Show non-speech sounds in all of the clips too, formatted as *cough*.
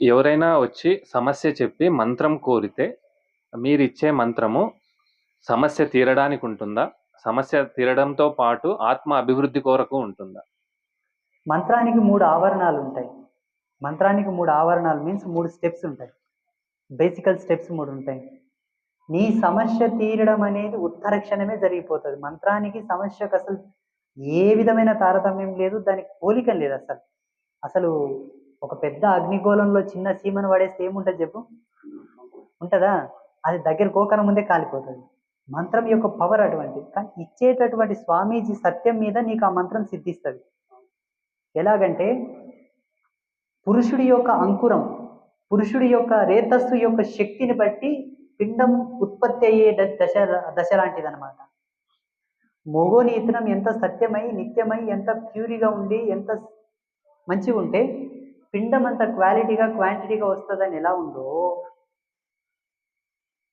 ఎవరైనా వచ్చి సమస్య చెప్పి మంత్రం కోరితే మీరిచ్చే మంత్రము సమస్య తీరడానికి ఉంటుందా? సమస్య తీరడంతో పాటు ఆత్మ అభివృద్ధి కొరకు ఉంటుందా? మంత్రానికి మూడు ఆవరణాలు ఉంటాయి. మంత్రానికి మూడు ఆవరణాలు మీన్స్ మూడు స్టెప్స్ ఉంటాయి. బేసికల్ స్టెప్స్ మూడు ఉంటాయి. నీ సమస్య తీరడం అనేది ఉత్తర క్షణమే జరిగిపోతుంది. మంత్రానికి సమస్యకు అసలు ఏ విధమైన తారతమ్యం లేదు. దానికి పోలిక లేదు అసలు. అసలు ఒక పెద్ద అగ్నిగోళంలో చిన్న సీమను పడేస్తే ఏముంటుంది చెప్పు? ఉంటుందా? అది దగ్గర గోకరం ముందే కాలిపోతుంది. మంత్రం యొక్క పవర్ అటువంటిది. కానీ ఇచ్చేటటువంటి స్వామీజీ సత్యం మీద నీకు ఆ మంత్రం సిద్ధిస్తుంది. ఎలాగంటే పురుషుడి యొక్క అంకురం పురుషుడి యొక్క రేతస్సు యొక్క శక్తిని బట్టి పిండం ఉత్పత్తి అయ్యే దశ దశ లాంటిది అనమాట మోగోని ఇతనం ఎంత సత్యమై నిత్యమై ఎంత ప్యూరిగా ఉండి ఎంత మంచిగా ఉంటే పిండం అంత క్వాలిటీగా క్వాంటిటీగా వస్తుందని ఎలా ఉందో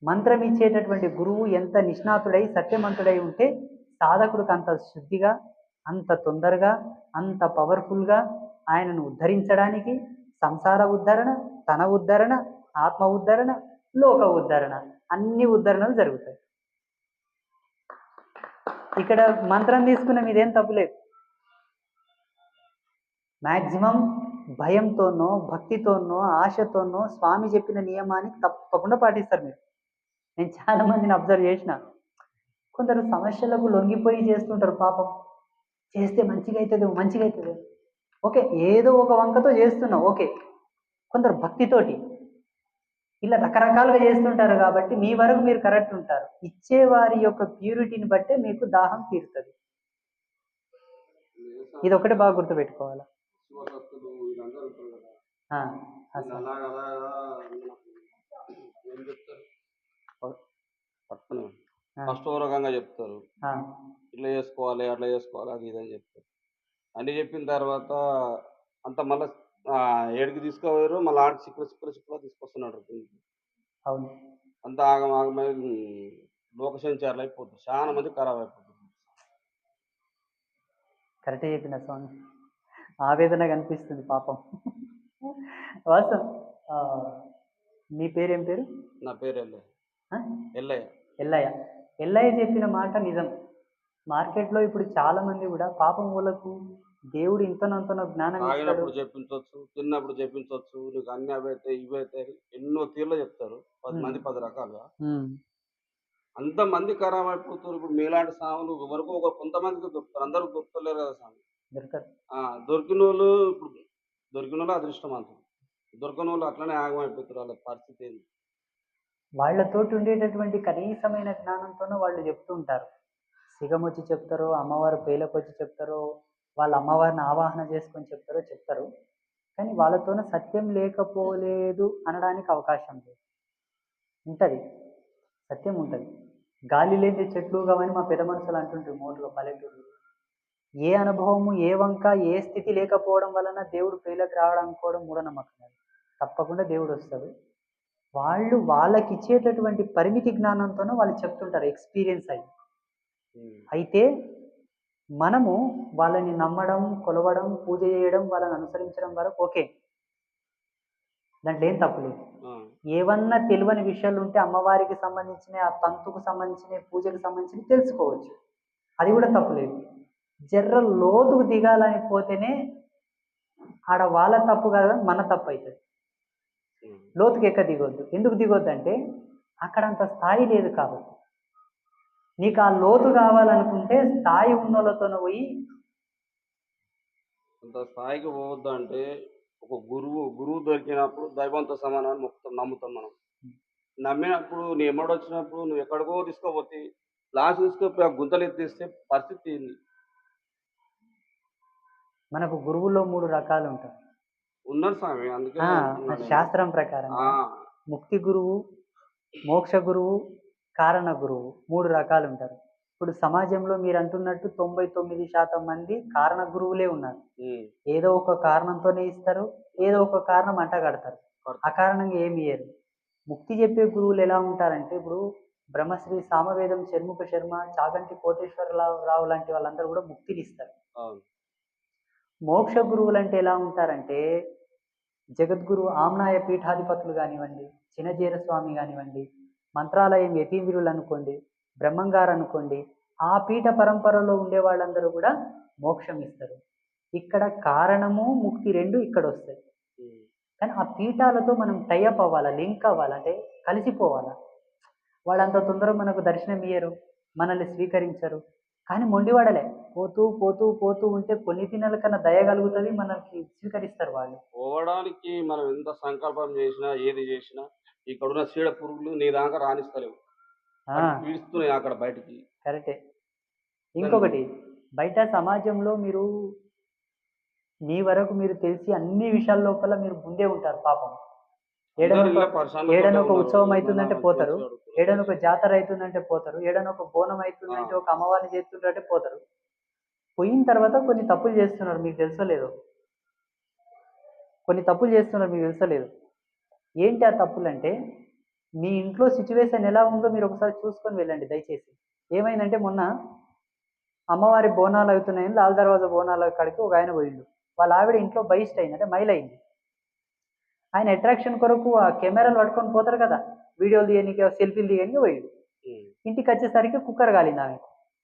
మంత్రం ఇచ్చేటటువంటి గురువు ఎంత నిష్ణాతుడై సత్యమంతుడై ఉంటే సాధకుడికి అంత శుద్ధిగా అంత తొందరగా అంత పవర్ఫుల్గా ఆయనను ఉద్ధరించడానికి సంసార ఉద్ధరణ తన ఉద్ధరణ ఆత్మ ఉద్ధరణ లోక ఉద్ధరణ అన్ని ఉద్ధరణలు జరుగుతాయి. ఇక్కడ మంత్రం తీసుకున్న మీదేం తప్పులేదు మ్యాక్సిమం భయంతోనో భక్తితోనో ఆశతోనో స్వామి చెప్పిన నియమాన్ని తప్పకుండా పాటిస్తారు మీరు. నేను చాలా మందిని అబ్జర్వ్ చేసిన. కొందరు సమస్యలకు లొంగిపోయి చేస్తుంటారు పాపం. చేస్తే మంచిగా అవుతుంది మంచిగా అవుతుంది ఓకే ఏదో ఒక వంకతో చేస్తున్నావు ఓకే. కొందరు భక్తితోటి. ఇలా రకరకాలుగా చేస్తుంటారు కాబట్టి మీ వరకు మీరు కరెక్ట్ ఉంటారు. ఇచ్చేవారి యొక్క ప్యూరిటీని బట్టే మీకు దాహం తీరుతుంది. ఇది ఒకటి బాగా గుర్తుపెట్టుకోవాలి? శివసత్తులు వీళ్ళందరూ ఉంటారు కదా. అలాగ అలాగా మనకు ఏం చెప్తారు? ఫస్ట్ ఓ రకంగా చెప్తారు ఇట్లా చేసుకోవాలి అట్లా చేసుకోవాలి అది ఇది అని చెప్తారు. అన్ని చెప్పిన తర్వాత అంత మళ్ళీ ఏడికి తీసుకోపోయారు మళ్ళీ ఆడికి సిక్కులు సిక్కులు సిక్కులు తీసుకొస్తున్నాడు అవును. అంత ఆగం ఆగమై లోక సంచారాలు అయిపోతుంది చాలా మంది ఖరాబ్ అయిపోతుంది కరెక్టే చెప్పిన స్వామి ఆవేదన కనిపిస్తుంది పాపం. వాస్తవం ఆ, మీ పేరేం పేరు? నా పేరు ఎల్లయ్య? ఎల్లయ్య. ఎల్లయ్య. ఎల్లయ్య చెప్పిన మాట నిజం. మార్కెట్లో ఇప్పుడు చాలా మంది కూడా పాపం వాళ్ళకు దేవుడు ఇంతనంతనో జ్ఞానం తాగినప్పుడు చెప్పించవచ్చు తిన్నప్పుడు చెప్పించవచ్చు నీకు అన్ని అవైతే ఇవైతే ఎన్నో తీర్లు చెప్తారు. పది మంది పది రకాలుగా. ఉమ్, అంతమంది ఖరాబ్ అయిపోతారు ఇప్పుడు మీలాంటి సాములు వరకు ఒక కొంతమందికి దొరుకుతారు. అందరూ దొరుకుతలేరు కదా స్వామి దొరికిన వాళ్ళు ఇప్పుడు దొరికిన వాళ్ళు అదృష్టవంతులు దొరకని వాళ్ళు అట్లనే ఆగమైపోతారు వాళ్ళ పరిస్థితి ఏంది? వాళ్ళతోటి ఉండేటటువంటి కనీసమైన జ్ఞానంతోనూ వాళ్ళు చెప్తూ ఉంటారు. సిగమొచ్చి చెప్తారో అమ్మవారు పేలకు వచ్చి చెప్తారో వాళ్ళ అమ్మవారిని ఆవాహన చేసుకొని చెప్తారో చెప్తారు. కానీ వాళ్ళతోనే సత్యం లేకపోలేదు అనడానికి అవకాశం లేదు. ఉంటుంది. సత్యం ఉంటుంది. గాలి లేని చెట్లు కావని మా పెద్ద మనుషులు అంటుంటారు మోటుగా పల్లెటూరు ఏ అనుభవము ఏ వంక ఏ స్థితి లేకపోవడం వలన దేవుడు పేలకు రావడం అనుకోవడం మూఢనమ్మకం. తప్పకుండా దేవుడు వస్తాడు. వాళ్ళు వాళ్ళకి ఇచ్చేటటువంటి పరిమితి జ్ఞానంతోనూ వాళ్ళు చెప్తుంటారు ఎక్స్పీరియన్స్ అయ్యి అయితే మనము వాళ్ళని నమ్మడం కొలవడం పూజ చేయడం వాళ్ళని అనుసరించడం వరకు ఓకే. దాంట్లో ఏం తప్పులేదు ఆ, ఏవన్నా తెలియని విషయాలు ఉంటే అమ్మవారికి సంబంధించిన ఆ తంతుకు సంబంధించిన పూజకు సంబంధించిన తెలుసుకోవచ్చు. అది కూడా తప్పులేదు జర్ర లోతుకు దిగాలని పోతేనే ఆడ వాళ్ళ తప్పు కదా మన తప్పు అవుతుంది. లోతుకి ఎక్క దిగొద్దు? ఎందుకు దిగొద్దు అంటే అక్కడ అంత స్థాయి లేదు కాబట్టి. నీకు ఆ లోతు కావాలనుకుంటే స్థాయి ఉన్నోళ్ళతో పోయి అంత స్థాయికి పోవద్దు అంటే ఒక గురువు గురువు దొరికినప్పుడు దైవంతో సమానాన్ని మొక్కుతాం నమ్ముతాం మనం. నమ్మినప్పుడు నీ ఎమ్మడి వచ్చినప్పుడు నువ్వు ఎక్కడికో తీసుకోపోతే లాస్ట్ తీసుకుపోయి ఆ గుంతలు ఎత్తేస్తే పరిస్థితి మనకు గురువుల్లో మూడు రకాలు ఉంటారు ఉన్నారు స్వామి అందుకే. శాస్త్రం ప్రకారం ముక్తి గురువు మోక్ష గురువు కారణ గురువు మూడు రకాలు ఉంటారు. ఇప్పుడు సమాజంలో మీరు అంటున్నట్టు తొంభై తొమ్మిది శాతం మంది కారణ గురువులే ఉన్నారు. ఏదో ఒక కారణంతోనే ఇస్తారు ఏదో ఒక కారణం అంట కడతారు. అకారణంగా ఏమి ఇయ్యరు. ముక్తి చెప్పే గురువులు ఎలా ఉంటారంటే ఇప్పుడు బ్రహ్మశ్రీ సామవేదం షణ్ముఖ శర్మ చాగంటి కోటేశ్వరరావు రావు లాంటి వాళ్ళందరూ కూడా ముక్తిని ఇస్తారు. మోక్ష గురువులు అంటే ఎలా ఉంటారంటే జగద్గురు ఆమ్నాయ పీఠాధిపతులు కానివ్వండి చినజీర స్వామి కానివ్వండి మంత్రాలయం యతీంద్రులు అనుకోండి బ్రహ్మంగారు అనుకోండి ఆ పీఠ పరంపరలో ఉండే వాళ్ళందరూ కూడా మోక్షం ఇస్తారు. ఇక్కడ కారణము ముక్తి రెండు ఇక్కడ వస్తాయి కానీ ఆ పీఠాలతో మనం టైఅప్ అవ్వాలా లింక్ అవ్వాలా అంటే కలిసిపోవాలా? వాళ్ళంత తొందరగా మనకు దర్శనం ఇయ్యరు మనల్ని స్వీకరించరు. కానీ మొండివాడలే పోతూ పోతూ పోతూ ఉంటే కొన్ని దినాల కన్నా దయ కలుగుతుంది మనకి స్వీకరిస్తారు వాళ్ళు. పోవడానికి మనం ఎంత సంకల్పం చేసినా ఏది చేసినా ఇక్కడున్న చీడ పురుగులు నీ దాకా రాణిస్తలేవు అక్కడ బయటికి. కరెక్టే. ఇంకొకటి బయట సమాజంలో మీరు మీ వరకు మీరు తెలిసి అన్ని విషయాల లోపల మీరు ముందే ఉంటారు పాపం. ఏడనొక ఉన్నారు. ఉత్సవం అవుతుందంటే పోతారు. ఏడైనా ఒక జాతర అవుతుందంటే పోతారు. ఏడైనా ఒక బోనం అవుతుందంటే. ఒక అమ్మవారిని చేస్తుందంటే పోతారు. పోయిన తర్వాత కొన్ని తప్పులు చేస్తున్నారు మీకు తెలుసలేదు కొన్ని తప్పులు చేస్తున్నారు మీకు తెలుసలేదు ఏంటి ఆ తప్పులు అంటే మీ ఇంట్లో సిచ్యువేషన్ ఎలా ఉందో మీరు ఒకసారి చూసుకొని వెళ్ళండి దయచేసి. ఏమైందంటే మొన్న అమ్మవారి బోనాలు అవుతున్నాయని లాల్ దర్వాజా బోనాల కాడికి ఒక ఆయన పోయిండు. వాళ్ళ ఆవిడ ఇంట్లో బయిస్ట్ అయింది అంటే మైల్ అయింది ఆయన అట్రాక్షన్ కొరకు ఆ కెమెరాలు పట్టుకొని పోతారు కదా. వీడియోలు తీయడానికి సెల్ఫీలు తీయడానికి పోయిండు. ఉమ్. ఇంటికి వచ్చేసరికి కుక్కర్ కాలింది ఆమె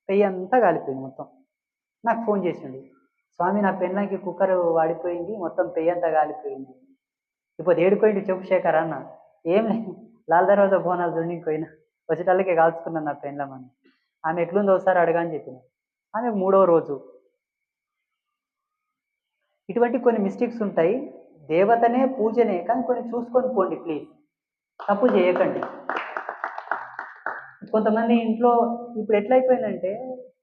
పెయ్యి అంతా కాలిపోయింది మొత్తం. నాకు ఫోన్ చేసిండు. స్వామి నా పెళ్ళకి కుక్కర్ వాడిపోయింది. మొత్తం పెయ్యి అంతా కాలిపోయింది. ఇప్పుడు ఏడిపోయింది చెప్పు శేఖర్ అన్న. ఏం లేదు లాల్ దర్వాజా బోనాలు జుండికి పోయినా. వచ్చేటల్లకే కాల్చుకున్నాను నా పెళ్ళమని ఆమె ఎట్లుందో ఒకసారి అడగా అని చెప్పిన. ఆమె మూడో రోజు. ఇటువంటి కొన్ని మిస్టేక్స్ ఉంటాయి. దేవతనే పూజనే కానీ కొన్ని చూసుకొని పోండి ప్లీజ్ తప్పు చేయకండి. కొంతమంది ఇంట్లో ఇప్పుడు ఎట్లయిపోయిందంటే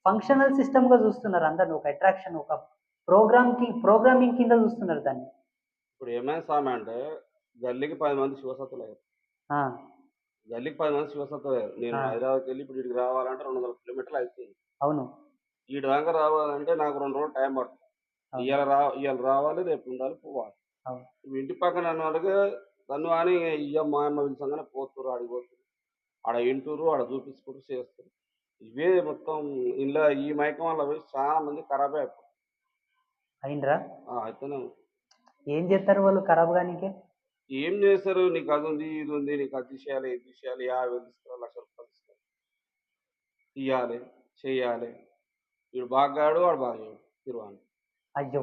ఫంక్షనల్ సిస్టమ్గా చూస్తున్నారు అందరిని ఒక అట్రాక్షన్ ఒక ప్రోగ్రామ్కి ప్రోగ్రామింగ్ కింద చూస్తున్నారు దాన్ని. ఇప్పుడు ఏమైనా స్వామి అంటే గల్లీకి పది మంది శివసత్తులు అయ్యారు. గల్లీకి పది మంది శివసత్తులు అయ్యారు. నేను. హైదరాబాద్కి వెళ్ళి ఇప్పుడు ఇక్కడికి రావాలంటే రెండు వందల కిలోమీటర్లు అవుతుంది అవును. ఈ దాకా రావాలంటే నాకు రెండు రోజులు టైం పడుతుంది. ఇవాళ రా ఇవాళ రావాలి రేపు ఉండాలి పోవాలి. ఇంటి పక్కన వాళ్ళకి తను అని ఇయ్య మా అమ్మ పిలిచంగానే పోతురు ఆడిపోతురు ఆడ ఇంటూరు ఆడ చూపించుకుంటూ చేస్తారు ఇవే మొత్తం ఇలా ఈ మైకం వల్ల పోయి చాలా మంది ఖరాబ్ అయిపోయి అయిండ్రా? అయితేనే. ఏం చేస్తారు వాళ్ళు ఖరాబ్ గానికే ఏం చేస్తారు? నీకు అది ఉంది ఇది ఉంది నీకు అది చేయాలి ఇది చేయాలి యాభై వేలు తీసుకోవాలి లక్ష రూపాయలు ఇవ్వాలి చెయ్యాలి వీడు బాగాడు వాడు బాగా తిరువాని అయ్యో.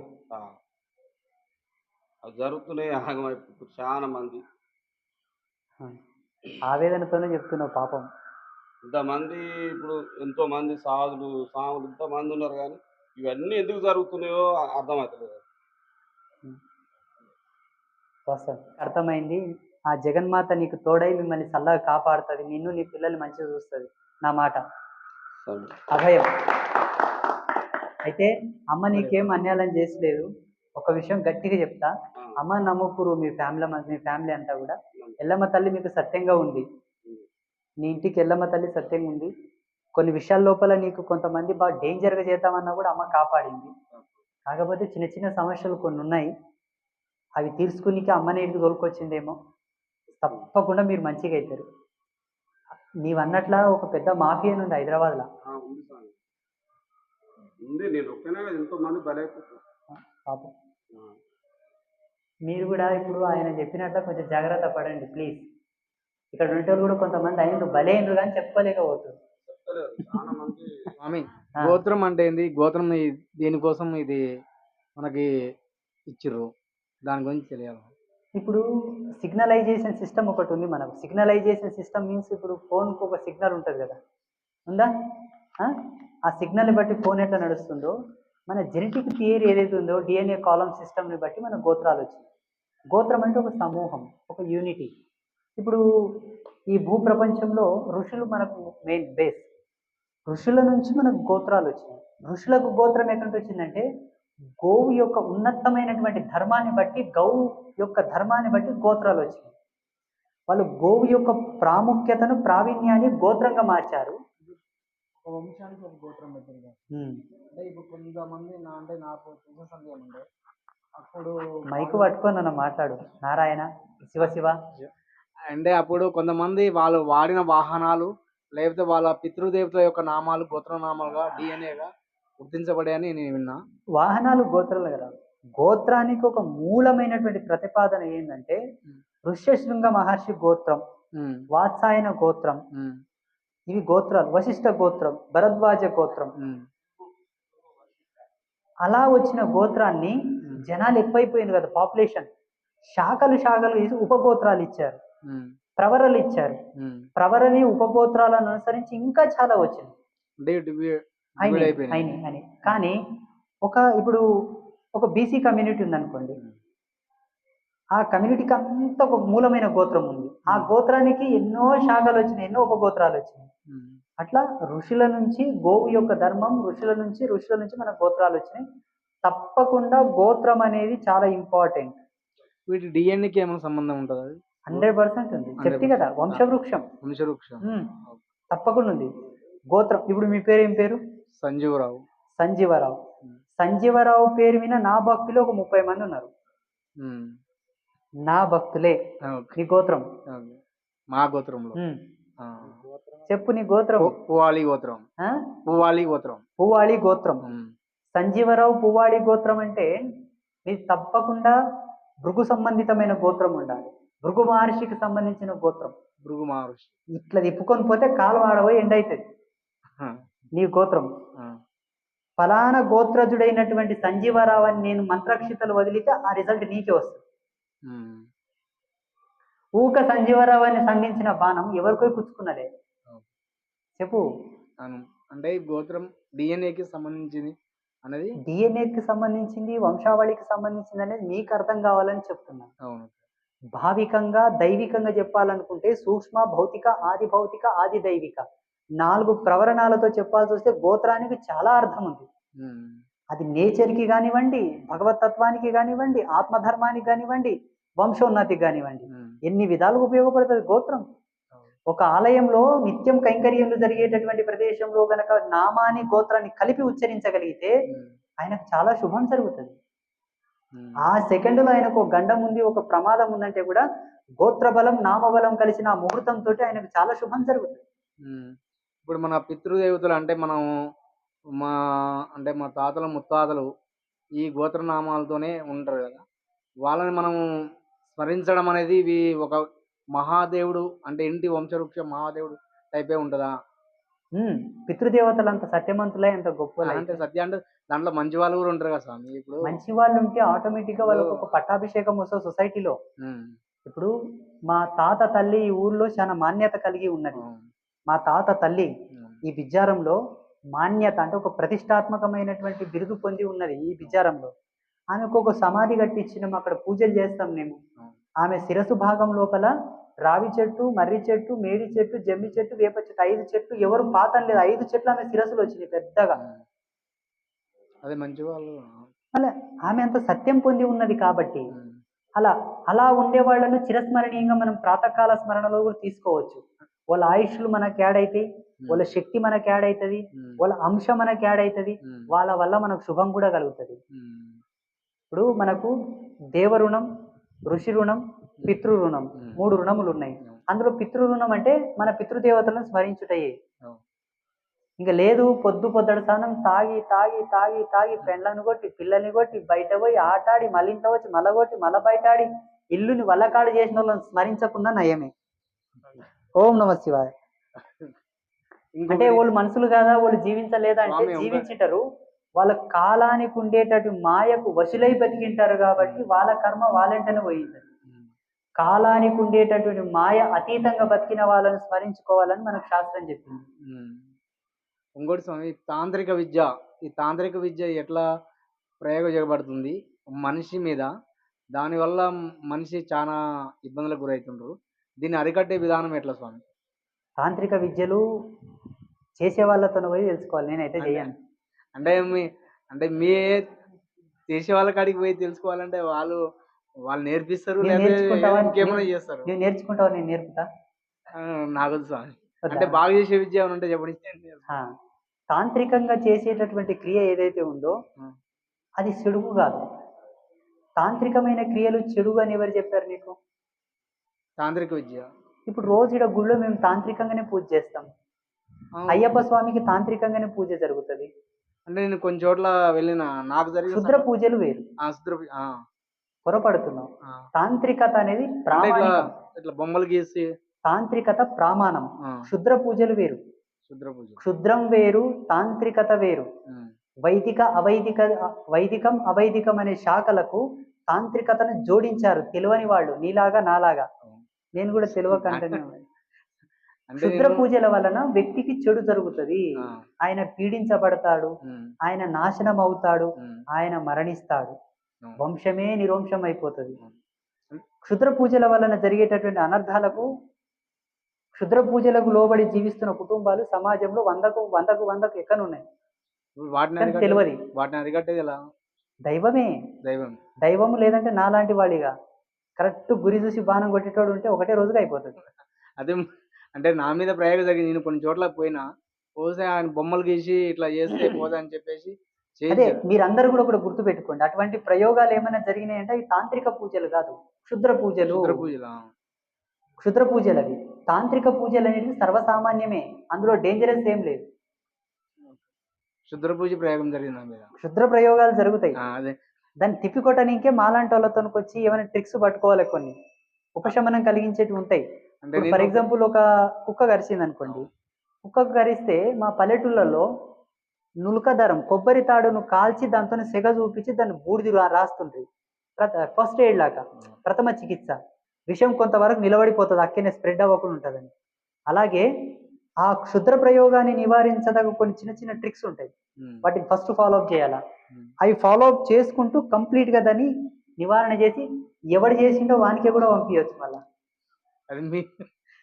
అది జరుగుతున్నాయి ఆగమైపోతుంది చాలా మంది. ఆవేదనతోనే చెప్తున్నావు పాపం. ఇంతమంది ఇప్పుడు ఎంతో మంది సాధులు సాములు ఇంతమంది ఉన్నారు కానీ ఇవన్నీ ఎందుకు జరుగుతున్నాయో అ- అర్థమవుతలేదు వస్తాను అర్థమైంది. ఆ జగన్మాత నీకు తోడై మిమ్మల్ని చల్లగా కాపాడుతుంది. నిన్ను నీ పిల్లల్ని మంచిగా చూస్తుంది. నా మాట. అభయం. అయితే అమ్మ నీకేం అన్యాయం చేసలేదు ఒక విషయం గట్టిగా చెప్తా. అమ్మ నమ్మకురు మీ ఫ్యామిలీ మీ ఫ్యామిలీ అంతా కూడా. ఎల్లమ్మ తల్లి మీకు సత్యంగా ఉంది. నీ ఇంటికి ఎల్లమ్మ తల్లి సత్యంగా ఉంది. కొన్ని విషయాల లోపల నీకు కొంతమంది బాగా డేంజర్గా చేద్దామన్నా కూడా అమ్మ కాపాడింది. కాకపోతే చిన్న చిన్న సమస్యలు కొన్ని ఉన్నాయి. అవి తీర్చుకునికి అమ్మని ఇంటికి తోలుకొచ్చిందేమో. తప్పకుండా మీరు మంచిగా అవుతారు నీవన్నట్లా ఒక పెద్ద మాఫియా ఉంది హైదరాబాద్లో. ఉంది నేను ఒక్కనే ఎంతో మంది బలైపోతారు పాపం. మీరు కూడా ఇప్పుడు ఆయన చెప్పినట్ల కొంచెం జాగ్రత్త పడండి ప్లీజ్ ఇక్కడ ఉండేవాళ్ళు కూడా కొంతమంది అయినరు బలైనరు కానీ స్వామి ఆ. గోత్రం అంటే ఏంది? గోత్రం దేనికోసం ఇది మనకి ఇచ్చిర్రు. దాని గురించి తెలియాలి. ఇప్పుడు సిగ్నలైజేషన్ సిస్టమ్ ఒకటి ఉంది మనకు. సిగ్నలైజేషన్ సిస్టమ్ మీన్స్ ఇప్పుడు ఫోన్కి ఒక సిగ్నల్ ఉంటుంది కదా. ఉందా? ఆ? ఆ సిగ్నల్ని బట్టి ఫోన్ ఎట్లా నడుస్తుందో? మన జెనెటిక్ థియరీ ఏదైతే ఉందో డిఎన్ఏ కాలం సిస్టమ్ని బట్టి మన గోత్రాలు వచ్చింది గోత్రం అంటే ఒక సమూహం ఒక యూనిటీ ఇప్పుడు ఈ భూ ప్రపంచంలో ఋషులు మనకు మెయిన్ బేస్ ఋషుల నుంచి మనకు గోత్రాలు వచ్చినాయి. ఋషులకు గోత్రం ఎక్కడి వచ్చిందంటే గోవు యొక్క ఉన్నతమైనటువంటి ధర్మాన్ని బట్టి గౌ యొక్క ధర్మాన్ని బట్టి గోత్రాలు వచ్చినాయి. వాళ్ళు గోవు యొక్క ప్రాముఖ్యతను ప్రావీణ్యాన్ని గోత్రంగా మార్చారు. ఒక వంశానికి ఒక గోత్రం పెట్టింది. అంటే ఇప్పుడు కొంతమంది నా అంటే నాకు తెలిసిన సందేహం ఉండే అప్పుడు మైకు పట్టుకొని నన్ను మాట్లాడు. నారాయణ శివ శివ. అంటే అప్పుడు కొంతమంది వాళ్ళు వాడిన వాహనాలు లేకపోతే వాళ్ళ పితృదేవతల యొక్క నామాలు గోత్ర నామాలుగా డిఎన్ఏగా గుర్తించబడాయని నేను విన్నా. వాహనాలు గోత్రాలు కదా. గోత్రానికి ఒక మూలమైనటువంటి ప్రతిపాదన ఏంటంటే. ఋష్యశృంగ మహర్షి గోత్రం వాత్సాయన గోత్రం. ఇవి గోత్రాలు. వశిష్ఠ గోత్రం భరద్వాజ గోత్రం. అలా వచ్చిన గోత్రాన్ని జనాలు ఎక్కువైపోయింది కదా పాపులేషన్. శాఖలు శాఖలు ఉపగోత్రాలు ఇచ్చారు. ప్రవరలు ఇచ్చారు. ప్రవరని ఉపగోత్రాలను అనుసరించి ఇంకా చాలా వచ్చింది. అయినాయి కానీ ఒక ఇప్పుడు ఒక బీసీ కమ్యూనిటీ ఉందనుకోండి. ఆ కమ్యూనిటీకి అంత ఒక మూలమైన గోత్రం ఉంది. ఆ గోత్రానికి ఎన్నో శాఖలు వచ్చినాయి ఎన్నో ఉపగోత్రాలు వచ్చినాయి. ఉమ్, అట్లా ఋషుల నుంచి గోవు యొక్క ధర్మం ఋషుల నుంచి ఋషుల నుంచి మన గోత్రాలు వచ్చినాయి. తప్పకుండా గోత్రం అనేది చాలా ఇంపార్టెంట్. వీటి డిఎన్ఏకి ఏమైనా సంబంధం ఉంటుందా? హండ్రెడ్ పర్సెంట్ ఉంది. చెప్తే కదా వంశవృక్షం. వంశవృక్షం. ఉమ్, తప్పకుండా ఉంది. గోత్రం ఇప్పుడు మీ పేరు ఏం పేరు? సంజీవరావు. సంజీవరావు. సంజీవరావు పేరు మీద నా భక్తులు ఒక ముప్పై మంది ఉన్నారు. నా భక్తులే నీ గోత్రం. మా గోత్రంలో. చెప్పు నీ గోత్రం. పువ్వాలి గోత్రం? పువ్వాలి గోత్రం. పువ్వాళి గోత్రం. సంజీవరావు పువ్వాడి గోత్రం అంటే ఇది తప్పకుండా భృగు సంబంధితమైన గోత్రం ఉండాలి. భృగు మహర్షికి సంబంధించిన గోత్రం. భృగు మహర్షి. ఇట్లా తిప్పుకొని పోతే కాలువాడబోయి ఎండ్ అవుతుంది నీ గోత్రం. ఫలానా గోత్రజుడైనటువంటి సంజీవరావు అని నేను మంత్రక్షితలు వదిలితే ఆ రిజల్ట్ నీకే వస్తుంది. ఊక సంజీవరావు అని సంధించిన బాణం ఎవరికో పుచ్చుకున్నదే చెప్పు. అంటే గోత్రం డిఎన్ఏకి సంబంధించింది అనేది డిఎన్ఏకి సంబంధించింది వంశావళికి సంబంధించింది అనేది మీకు అర్థం కావాలని చెప్తున్నా. అవును. భావికంగా దైవికంగా చెప్పాలనుకుంటే సూక్ష్మ భౌతిక ఆది భౌతిక ఆది దైవిక. నాలుగు ప్రవరణాలతో చెప్పాల్సి వస్తే గోత్రానికి చాలా అర్థం ఉంది. అది నేచర్కి కానివ్వండి భగవతత్వానికి కానివ్వండి ఆత్మధర్మానికి కానివ్వండి వంశోన్నతికి కానివ్వండి. ఎన్ని విధాలుగా ఉపయోగపడుతుంది గోత్రం. ఒక ఆలయంలో నిత్యం కైంకర్యములు జరిగేటటువంటి ప్రదేశంలో గనక నామాని గోత్రాన్ని కలిపి ఉచ్చరించగలిగితే ఆయనకు చాలా శుభం జరుగుతుంది. ఆ సెకండ్లో ఆయనకు ఒక గండం ఉంది ఒక ప్రమాదం ఉందంటే కూడా గోత్రబలం నామబలం కలిసిన ఆ ముహూర్తంతో ఆయనకు చాలా శుభం జరుగుతుంది. ఇప్పుడు మన పితృదేవతలు అంటే మనం మా అంటే మా తాతలు ముత్తాతలు ఈ గోత్రనామాలతోనే ఉంటారు కదా. వాళ్ళని మనం స్మరించడం అనేది ఇవి ఒక మహాదేవుడు అంటే ఇంటి వంశవృక్ష మహాదేవుడు టైపే ఉంటుందా? పితృదేవతలు అంత సత్యవంతులై అంత గొప్పలై అంటే సత్య అంటే దాంట్లో మంచి వాళ్ళు కూడా ఉంటారు కదా స్వామి. ఇప్పుడు మంచి వాళ్ళు ఉంటే ఆటోమేటిక్గా వాళ్ళకు ఒక పట్టాభిషేకం వస్తుంది సొసైటీలో. ఇప్పుడు మా తాత తల్లి ఈ ఊర్లో చాలా మాన్యత కలిగి ఉన్నది. మా తాత తల్లి ఈ విచారంలో మాన్యత అంటే ఒక ప్రతిష్టాత్మకమైనటువంటి బిరుదు పొంది ఉన్నది ఈ విచారంలో ఆమెకు ఒక సమాధి కట్టించినాం అక్కడ పూజలు చేస్తాం మేము. ఆమె శిరసు భాగం లోపల రావి చెట్టు మర్రి చెట్టు మేడి చెట్టు జమ్మి చెట్టు వేప చెట్టు ఐదు చెట్లు ఎవరు పాతం లేదు. ఐదు చెట్లు ఆమె శిరస్సులో వచ్చినాయి పెద్దగా. అదే మంచి వాళ్ళు అలా ఆమె అంత సత్యం పొంది ఉన్నది కాబట్టి అలా అలా ఉండే వాళ్ళను చిరస్మరణీయంగా మనం ప్రాతకాల స్మరణలో కూడా తీసుకోవచ్చు. వాళ్ళ ఆయుష్లు మనకి యాడ్ అవుతాయి వాళ్ళ శక్తి మనకి యాడ్ అవుతుంది వాళ్ళ అంశ మనకి యాడ్ అవుతుంది వాళ్ళ వల్ల మనకు శుభం కూడా కలుగుతుంది. ఇప్పుడు మనకు దేవ రుణం ఋషి రుణం పితృ రుణం ఉమ్. మూడు రుణములు ఉన్నాయి. అందులో పితృ రుణం అంటే మన పితృదేవతలను స్మరించుటయే. ఇంకా లేదు పొద్దు పొద్దడు స్నానం తాగి తాగి తాగి తాగి పెండ్లను కొట్టి పిల్లల్ని కొట్టి బయట పోయి ఆటాడి మళ్ళీ ఇంట్లో వచ్చి మల కొట్టి మల బయటాడి ఇల్లుని వల్లకాడు చేసిన వాళ్ళని స్మరించకుండా నయమే. ఓం నమ శివాయ. అంటే వాళ్ళు మనుషులు కాదా వాళ్ళు జీవించలేదా అంటే జీవించుంటారు. వాళ్ళ కాలానికి ఉండేటట్టు మాయకు వశులై బతికింటారు కాబట్టి వాళ్ళ కర్మ వాళ్ళంటనే పోయింది. కాలానికి ఉండేటటువంటి మాయ అతీతంగా బతికిన వాళ్ళని స్మరించుకోవాలని మనకు శాస్త్రం చెప్పింది. ఇంకోటి స్వామి తాంత్రిక విద్య. ఈ తాంత్రిక విద్య ఎట్లా ప్రయోగం చేయబడుతుంది? మనిషి మీద దానివల్ల మనిషి చాలా ఇబ్బందులకు గురవుతుండ్రు దీన్ని అరికట్టే విధానం ఎట్లా స్వామి? తాంత్రిక విద్యలు చేసే వాళ్ళతో పోయి తెలుసుకోవాలి. నేనైతే చేయను అంటే మీ అంటే మీ చేసే వాళ్ళ కాడికి పోయి తెలుసుకోవాలంటే వాళ్ళు వాళ్ళు నేర్పిస్తారు? ఇంకేమైనా చేస్తారు? నువ్వు నేర్చుకుంటావు? నేను నేర్పుతా? నాకు స్వామి? అంటే బాగా చేసే విద్య ఏమైనా ఉంటే చెప్పండి. తాంత్రికంగా చేసేటటువంటి క్రియ ఏదైతే ఉందో. అది చెడుగు కాదు. తాంత్రికమైన క్రియలు చెడుగు అని ఎవరు చెప్పారు నీకు? తాంత్రిక విద్య. ఇప్పుడు రోజు ఇక్కడ గుళ్ళో మేము తాంత్రికంగానే పూజ చేస్తాం. అయ్యప్ప స్వామికి తాంత్రికంగానే పూజ జరుగుతుంది. అంటే నేను కొన్ని చోట్ల వెళ్ళిన నాకు జరిగిన క్షుద్ర పూజలు వేరు. ఆ, శుద్ర ఆ, పొరపడుతున్నావు. ఆ. తాంత్రికత అనేది అంటే ఇట్లా ప్రామాణికం. ఇట్లా బొమ్మలు గీసి తాంత్రికత ప్రామాణం. ఆ, క్షుద్ర పూజలు వేరు. శుద్ర పూజ. క్షుద్రం వేరు తాంత్రికత వేరు. ఉమ్, వైదిక అవైదిక వైదికం అవైదికం అనే శాఖలకు తాంత్రికతను జోడించారు. తెలియని వాళ్ళు నీలాగా నాలాగా. నేను కూడా తెలియక అంటేనే అంటే క్షుద్ర పూజల వలన వ్యక్తికి చెడు జరుగుతుంది. ఆయన పీడించబడతాడు. ఆయన నాశనం అవుతాడు ఆయన మరణిస్తాడు. వంశమే నిర్వంశం అయిపోతుంది. క్షుద్ర పూజల వలన జరిగేటటువంటి అనర్థాలకు క్షుద్ర పూజలకు లోబడి జీవిస్తున్న కుటుంబాలు సమాజంలో వందకు వందకు వందకు ఎక్కనున్నాయి. అరికట్టే- తెలియదు. వాటిని అరికట్టేది ఎలా? దైవమే. దైవం. దైవం లేదంటే నాలాంటి వాడిగా. కరెక్ట్ గురి చూసి బాణం కొట్టేటోడు ఉంటే ఒకటే రోజుగా అయిపోతుంది. అదే అంటే నా మీద ప్రయోగం జరిగింది. నేను కొన్ని చోట్ల పోయినా పోతే ఆయన బొమ్మలు గీసి ఇట్లా చేస్తే *clears throat* పోదా అని చెప్పేసి అదే. మీరందరూ కూడా ఒకటి గుర్తు పెట్టుకోండి అటువంటి ప్రయోగాలు ఏమైనా జరిగినాయంటే అవి తాంత్రిక పూజలు కాదు. క్షుద్ర పూజలు. పూజలు. క్షుద్ర పూజలు అవి. తాంత్రిక పూజలు అనేది సర్వసామాన్యమే. అందులో డేంజరస్ ఏం లేదు. శుద్ర పూజ ప్రయోగం జరిగింది క్షుద్ర ప్రయోగాలు జరుగుతాయి. దాన్ని తిప్పికొట్టడానికే మాలాంటి వాళ్ళతో వచ్చి ఏమైనా ట్రిక్స్ పట్టుకోవాలి కొన్ని. ఉపశమనం కలిగించేటివి ఉంటాయి. అంటే ఫర్ ఎగ్జాంపుల్ ఒక కుక్క కరిచింది అనుకోండి కుక్క కరిస్తే మా పల్లెటూళ్ళలో నులక దారం కొబ్బరి తాడును కాల్చి దాంతో సెగ చూపించి దాన్ని బూడిది రా- రాస్తుండ్రి. ఫస్ట్ ఎయిడ్ లాగా ప్రథమ చికిత్స. విషయం కొంతవరకు నిలబడిపోతుంది అక్కనే స్ప్రెడ్ అవ్వకుండా ఉంటుందని. అలాగే ఆ క్షుద్ర ప్రయోగాన్ని నివారించదగ కొన్ని చిన్న చిన్న ట్రిక్స్ ఉంటాయి. వాటిని ఫస్ట్ ఫాలో అప్ చేయాలా. అవి ఫాలో అప్ చేసుకుంటూ complete గా దాన్ని నివారణ చేసి ఎవడు చేసిండో వానికే కూడా పంపించవచ్చు మళ్ళా. అది మీ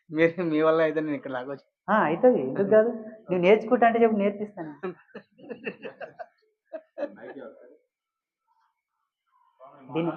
మీరు మీ వల్ల అయితే నేను ఇక్కడ లాగొచ్చు ఆ, అవుతుంది ఎందుకు కాదు? నువ్వు నేర్చుకుంటా అంటే చెప్పి నేర్పిస్తాను. *laughs* దీన్ని